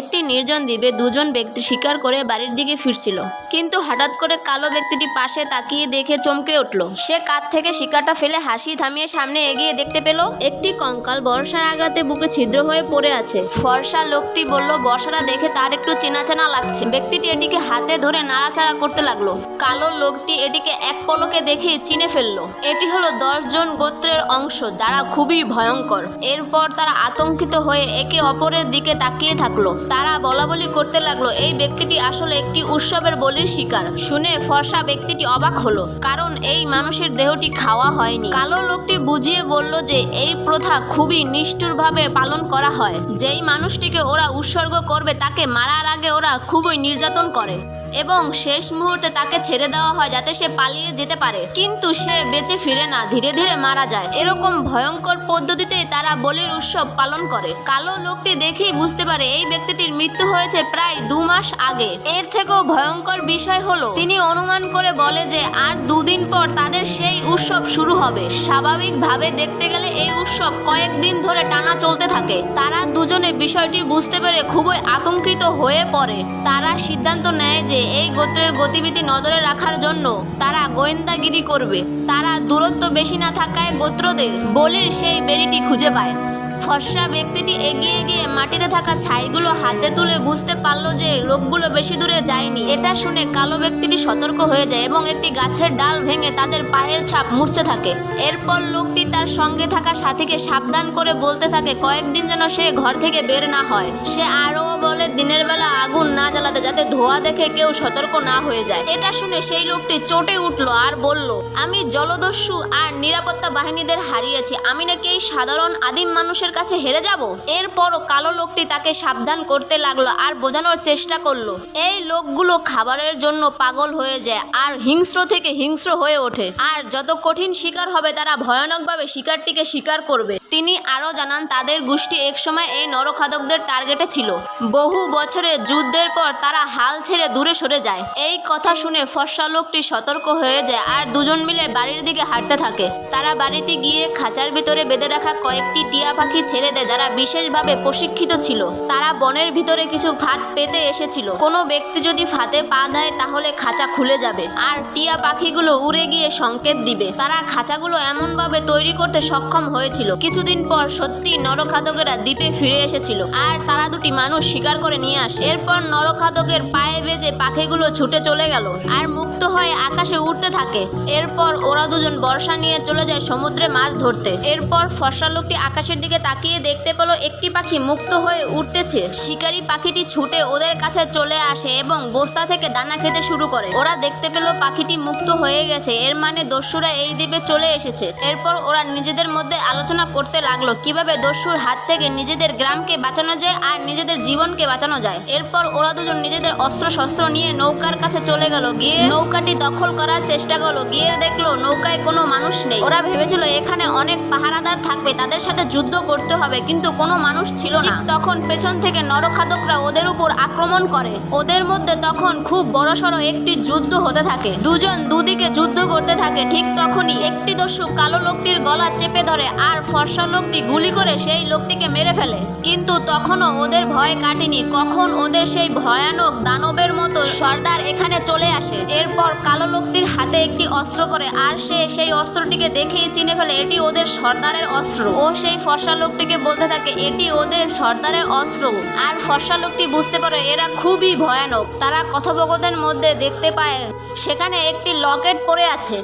একটি নির্জন দ্বীপে দুজন ব্যক্তি শিকার করে বাড়ির দিকে ফিরছিল। কিন্তু হঠাৎ করে কালো ব্যক্তিটি পাশে তাকিয়ে দেখে চমকে উঠল। সে কাঁধ থেকে শিকারটা ফেলে হাসি থামিয়ে সামনে এগিয়ে দেখতে পেল, একটি কঙ্কাল বর্ষার আঘাতে বুকে ছিদ্র হয়ে পড়ে আছে। ফর্সা লোকটি বলল, বর্ষাটা দেখে তার একটু চেনা চেনা লাগছে। ব্যক্তিটি এটিকে হাতে ধরে নাড়াচাড়া করতে লাগল। কালো লোকটি এটিকে এক পলকে দেখে চিনে ফেলল। এটি হলো দশজন গোত্রের অংশ, যারা খুবই ভয়ঙ্কর। এরপর তারা আতঙ্কিত হয়ে একে অপরের দিকে তাকিয়ে থাকল। তারা বলাবলি করতে লাগল, এই ব্যক্তিটি আসলে একটি উৎসবের বলির শিকার। শুনে ফর্সা ব্যক্তিটি অবাক হলো, কারণ এই মানুষের দেহটি খাওয়া হয়নি। কালো লোকটি বুঝিয়ে বলল যে, এই প্রথা খুবই নিষ্ঠুরভাবে পালন করা হয়। যেই মানুষটিকে ওরা উৎসর্গ করবে, তাকে মারার আগে ওরা খুবই নির্যাতন করে। এবং শেষ মুহূর্তে তাকে ছেড়ে দেওয়া হয় যাতে সে পালিয়ে যেতে পারে। কিন্তু সে বেঁচে ফিরে না, ধীরে ধীরে মারা যায়। এরকম ভয়ঙ্কর পদ্ধতিতে তারা বলির উৎসব পালন করে। কালো লোকটি দেখেই বুঝতে পারে এই ব্যক্তিটির মৃত্যু হয়েছে প্রায় দু মাস আগে। এর থেকেও ভয়ঙ্কর বিষয় হলো, তিনি অনুমান করে বলে যে আর দুদিন পর তাদের সেই উৎসব শুরু হবে। স্বাভাবিকভাবে দেখতে গেলে এই উৎসব কয়েকদিন ধরে টানা চলতে থাকে। তারা দুজনে বিষয়টি বুঝতে পেরে খুবই আতঙ্কিত হয়ে পড়ে। তারা সিদ্ধান্ত নেয় যে এই গোত্রের গতিবিধি নজরে রাখার জন্য তারা গোয়েন্দাগিরি করবে। তারা দূরত্ব বেশি না থাকায় গোত্রদের বলির সেই বেরিটি খুঁজে পায়। ফর্সা ব্যক্তিটি এগিয়ে গিয়ে মাটিতে থাকা ছাইগুলো হাতে তুলে বুঝতে পারল যে লোকগুলো বেশি দূরে যায়নি। এটা শুনে কালো ব্যক্তিটি সতর্ক হয়ে যায় এবং একটি গাছের ডাল ভেঙে তাদের পায়ের ছাপ মুছতে থাকে। এরপর লোকটি তার সঙ্গে থাকা সাথীকে সাবধান করে বলতে থাকে, কয়েকদিন যেন সে ঘর থেকে বের না হয়। সে আরও বলে, দিনের বেলা আগুন না জ্বালাতে যাতে ধোয়া দেখে কেউ সতর্ক না হয়ে যায়। এটা শুনে সেই লোকটি চটে উঠল আর বলল, আমি জলদস্যু আর নিরাপত্তা বাহিনীদের হারিয়েছি। আমি নাকি এই সাধারণ আদিম মানুষের কাছে হেরে যাব? এরপরও কালো লোকটি তাকে সাবধান করতে লাগল আর বোঝানোর চেষ্টা করল। এই লোকগুলো খাবারের জন্য পাগল হয়ে যায় আর হিংস্র থেকে হিংস্র হয়ে ওঠে। আর যত কঠিন শিকার হবে তারা ভয়ানকভাবে শিকারটিকে শিকার করবে। তিনি আরও জানান, তাদের গোষ্ঠী একসময় এই নরখাদকদের টার্গেটে ছিল। বহু বছরের যুদ্ধের পর তারা হাল ছেড়ে দূরে সরে যায়। এই কথা শুনে ফর্সা লোকটি সতর্ক হয়ে যায় আর দুজন মিলে বাড়ির দিকে হাঁটতে থাকে। তারা বাড়িতে গিয়ে খাঁচার ভিতরে বেঁধে রাখা কয়েকটি টিয়া পাখি ছেড়ে দেয় যারা বিশেষভাবে প্রশিক্ষিত ছিল, তারা বনের ভিতরে কিছু ফাঁদ পেতে এসেছিল। কোনো ব্যক্তি যদি ফাঁদে পা দেয়, তাহলে খাঁচা খুলে যাবে। আর টিয়া পাখিগুলো উড়ে গিয়ে সংকেত দিবে। তারা খাঁচাগুলো এমনভাবে তৈরি করতে সক্ষম হয়েছিল। কিছুদিন পর সত্যি নরখাদকেরা দ্বীপে ফিরে এসেছিল। আর তারা দুটি মানুষ শিকার করে নিয়ে আসে। এরপর নরখাদকের পায়ে বেজে পাখিগুলো ছুটে চলে গেল। আর মুক্ত হয়ে আকাশে উঠতে থাকে। এরপর ওরা দুজন বর্ষা নিয়ে চলে যায় সমুদ্রে মাছ ধরতে। এরপর ফর্সা লোকটি আকাশের দিকে তাকিয়ে দেখতে পেল একটি পাখি মুক্ত হয়ে উঠতেছে। শিকারী পাখিটি ছুটে ওদের কাছে চলে আসে এবং বস্তা থেকে দানা খেতে শুরু করে। ওরা দেখতে পেল পাখিটি মুক্ত হয়ে গেছে, এর মানে দস্যুরা এই দ্বীপে চলে এসেছে। এরপর ওরা নিজেদের মধ্যে আলোচনা করতে লাগল, কীভাবে দস্যুর হাত থেকে নিজেদের গ্রামকে বাঁচানো যায় আর নিজেদের জীবনকে বাঁচানো যায়। এরপর ওরা দুজন নিজেদের অস্ত্র শস্ত্র নিয়ে নৌকার কাছে চলে গেল, গিয়ে নৌকাটি দখল করার চেষ্টা করল। গিয়ে দেখল নৌকায় কোনো মানুষ নেই। ওরা ভেবেছিল এখানে অনেক পাহারাদার থাকবে, তাদের সাথে যুদ্ধ করতে হবে, কিন্তু কোনো মানুষ ছিল না। তখন পেছন থেকে নরখাদকরা ওদের উপর আক্রমণ করে। ওদের মধ্যে তখন খুব বড়সড় একটি যুদ্ধ হতে থাকে। দুজন দুদিকে যুদ্ধ করতে থাকে। ঠিক তখনই একটি দস্যু কালো লোকটির গলা চেপে ধরে আর ফর্সা লোকটি গুলি করে সেই লোকটিকে মেরে ফেলে। কিন্তু তখনও ওদের ভয় কাটেনি। কখন ওদের সেই ভয়ানক দানবের মতো সর্দার এখানে চলে আসে। এরপর কালো লোকটির হাতে একটি অস্ত্র করে আর সে সেই অস্ত্রটিকে দেখেই চিনে ফেলে, এটি ওদের সর্দারের অস্ত্র। ও সেই ফর্সা লোকটিকে বলতে থাকে, এটি ওদের সর্দারের অস্ত্র। আর ফর্সা লোকটি বুঝতে পারে এরা খুবই ভয়ানক। তারা কথোপকথনের মধ্যে দেখতে পায়, সেখানে একটি লকেট পড়ে আছে।